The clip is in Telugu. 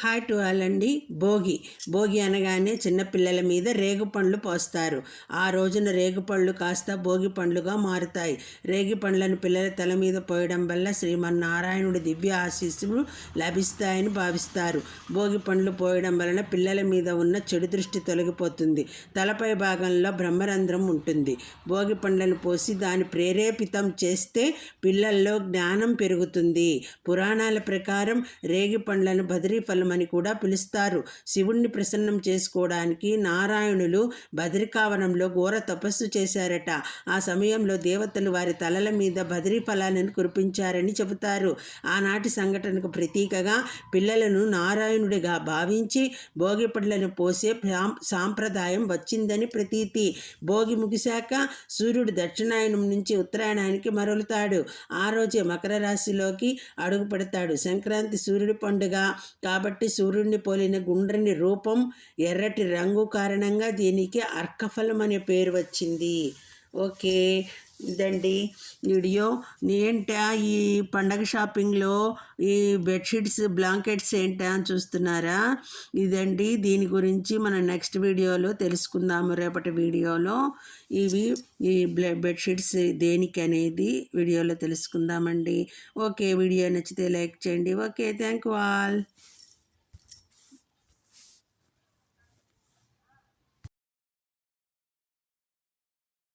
హాయ్ టు ఆల్ అండి. భోగి. భోగి అనగానే చిన్నపిల్లల మీద రేగు పండ్లు పోస్తారు. ఆ రోజున రేగు పళ్ళు కాస్త భోగి పండ్లుగా మారుతాయి. రేగి పండ్లను పిల్లల తల మీద పోయడం వల్ల శ్రీమన్నారాయణుడి దివ్య ఆశీస్సులు లభిస్తాయని భావిస్తారు. భోగి పండ్లు పోయడం వలన పిల్లల మీద ఉన్న చెడు దృష్టి తొలగిపోతుంది. తలపై భాగంలో బ్రహ్మరంధ్రం ఉంటుంది. భోగి పండ్లను పోసి దాన్ని ప్రేరేపితం చేస్తే పిల్లల్లో జ్ఞానం పెరుగుతుంది. పురాణాల ప్రకారం రేగి పండ్లను బదిరీ ఫలం అని కూడా పిలుస్తారు. శివుణ్ణి ప్రసన్నం చేసుకోవడానికి నారాయణులు బద్రికావనంలో ఘోర తపస్సు చేశారట. ఆ సమయంలో దేవతలు వారి తలల మీద బదిరీ ఫలాలను కురిపించారని చెబుతారు. ఆనాటి సంఘటనకు ప్రతీకగా పిల్లలను నారాయణుడిగా భావించి భోగి పండ్లను పోసే సాం- సాంప్రదాయం వచ్చిందని ప్రతీతి. భోగి ముగిశాక సూర్యుడు దక్షిణాయనం నుంచి ఉత్తరాయణానికి మరలుతాడు. ఆ రోజే మకర రాశిలోకి అడుగు పెడతాడు సంక్రాంతి సూర్యుడి పండుగ. కాబట్టి సూర్యుడిని పోలిన గుండ్రని రూపం ఎర్రటి రంగు కారణంగా దీనికి అర్కఫలం అనే పేరు వచ్చింది. ఓకే. ఇదండి వీడియో. ఏంటా ఈ పండగ షాపింగ్లో ఈ బెడ్షీట్స్ బ్లాంకెట్స్ ఏంటా అని చూస్తున్నారా? ఇదండి. దీని గురించి మనం నెక్స్ట్ వీడియోలో తెలుసుకుందాము రేపటి వీడియోలో. ఇవి ఈ బెడ్షీట్స్ దేనికి అనేది వీడియోలో తెలుసుకుందామండి. ఓకే. వీడియో నచ్చితే లైక్ చేయండి. ఓకే. Thank you all.